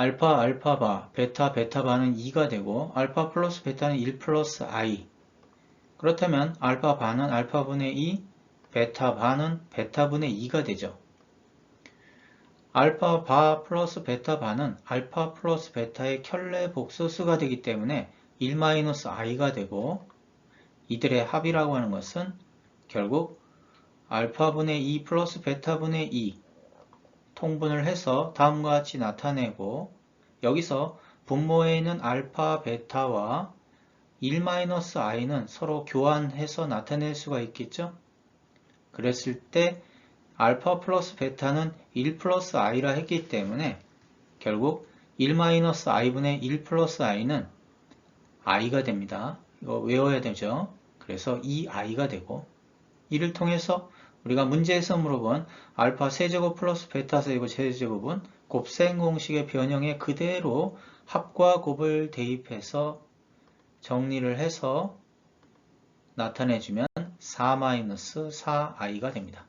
알파 알파바 베타 베타바는 2가 되고 알파 플러스 베타는 1 플러스 i 그렇다면 알파바는 알파분의 2 베타바는 베타분의 2가 되죠. 알파바 플러스 베타바는 알파 플러스 베타의 켤레 복소수가 되기 때문에 1-i가 되고 이들의 합이라고 하는 것은 결국 알파분의 2 플러스 베타분의 2 통분을 해서 다음과 같이 나타내고 여기서 분모에 있는 알파, 베타와 1-i는 서로 교환해서 나타낼 수가 있겠죠? 그랬을 때 알파 플러스 베타는 1 플러스 i라 했기 때문에 결국 1-i분의 1 플러스 i는 i가 됩니다. 이거 외워야 되죠? 그래서 2i가 되고 이를 통해서 우리가 문제에서 물어본 알파 세제곱 플러스 베타 세제곱 세제곱은 곱셈 공식의 변형에 그대로 합과 곱을 대입해서 정리를 해서 나타내주면 4-4i가 됩니다.